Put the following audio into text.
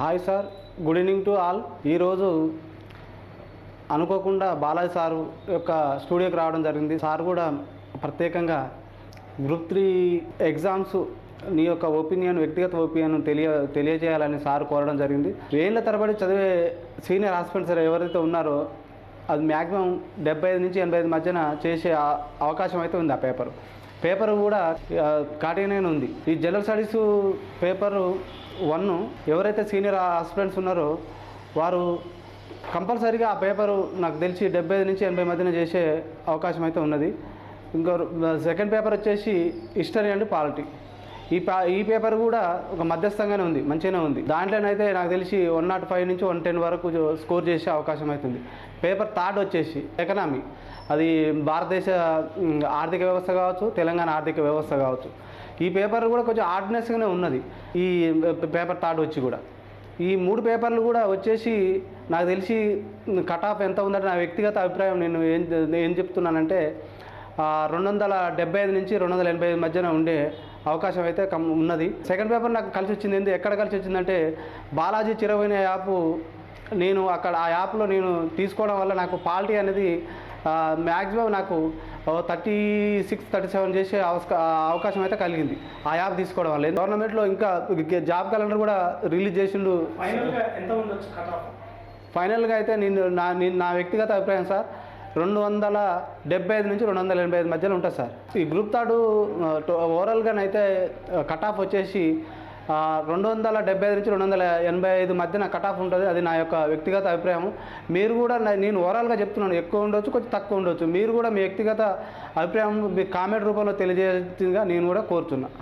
Hi sir good evening to all. ఈరోజు అనుకోకుండా Balaji sir యొక్క స్టూడియోకి రావడం జరిగింది. సార్ కూడా ప్రత్యేకంగా గ్రూప్ త్రీ ఎగ్జామ్స్ నీ యొక్క ఒపీనియన్ వ్యక్తిగత ఒపీనియన్ తెలియ తెలియజేయాలని సార్ కోరడం జరిగింది. వేళ్ళ తరబడి చదివే సీనియర్ హాస్పిటల్స్ ఎవరైతే ఉన్నారో అది మ్యాక్సిమం డెబ్బై ఐదు నుంచి ఎనభై ఐదు మధ్యన చేసే అవకాశం అయితే ఉంది ఆ పేపర్. పేపరు కూడా కాటిగానే ఉంది. ఈ జనరల్ స్టడీస్ పేపరు వన్ ఎవరైతే సీనియర్ హాస్పిటల్స్ ఉన్నారో వారు కంపల్సరీగా ఆ పేపరు నాకు తెలిసి డెబ్బై నుంచి ఎనభై మధ్యన చేసే అవకాశం అయితే ఉన్నది. ఇంకో సెకండ్ పేపర్ వచ్చేసి హిస్టరీ అండ్ పాలిటీ. ఈ పా ఈ పేపర్ కూడా ఒక మధ్యస్థంగానే ఉంది మంచిగానే ఉంది. దాంట్లోనైతే నాకు తెలిసి వన్ నాట్ ఫైవ్ నుంచి వన్ టెన్ వరకు స్కోర్ చేసే అవకాశం అవుతుంది పేపర్ థర్డ్ వచ్చేసి ఎకనామీ. అది భారతదేశ ఆర్థిక వ్యవస్థ కావచ్చు తెలంగాణ ఆర్థిక వ్యవస్థ కావచ్చు. ఈ పేపర్ కూడా కొంచెం ఆర్డినెస్గానే ఉన్నది. ఈ పేపర్ థర్డ్ వచ్చి కూడా. ఈ మూడు పేపర్లు కూడా వచ్చేసి నాకు తెలిసి కట్ ఆఫ్ ఎంత ఉందంటే నా వ్యక్తిగత అభిప్రాయం నేను ఏం ఏం చెప్తున్నానంటే రెండు వందల డెబ్బై ఐదు నుంచి రెండు వందల ఎనభై ఐదు మధ్యన ఉండే అవకాశం అయితే కమ్ ఉన్నది. సెకండ్ పేపర్ నాకు కలిసి వచ్చింది. ఏంది? ఎక్కడ కలిసి వచ్చిందంటే బాలాజీ చిరవైన యాప్ నేను అక్కడ ఆ యాప్లో నేను తీసుకోవడం వల్ల నాకు పాలిటీ అనేది మ్యాక్సిమం నాకు థర్టీ సిక్స్ థర్టీ సెవెన్ చేసే అవకాశం అయితే కలిగింది. ఆ యాప్ తీసుకోవడం వల్ల. గవర్నమెంట్లో ఇంకా జాబ్ క్యాలెండర్ కూడా రిలీజ్ చేసిండు. ఫైనల్గా అయితే నేను నా నేను నా వ్యక్తిగత అభిప్రాయం సార్ రెండు వందల డెబ్బై ఐదు నుంచి రెండు వందల ఎనభై ఐదు మధ్యలో ఉంటుంది సార్. ఈ గ్రూప్ థర్డ్ ఓవరాల్గానైతే కట్ ఆఫ్ వచ్చేసి రెండు వందల డెబ్బై ఐదు నుంచి రెండు వందల ఎనభై ఐదు మధ్యన కట్ ఆఫ్ ఉంటుంది. అది నా యొక్క వ్యక్తిగత అభిప్రాయం మీరు కూడా నేను ఓవరాల్గా చెప్తున్నాను ఎక్కువ ఉండొచ్చు కొంచెం తక్కువ ఉండొచ్చు. మీరు కూడా మీ వ్యక్తిగత అభిప్రాయం మీ కామెంట్ రూపంలో తెలియజేసిందిగా నేను కూడా కోరుతున్నాను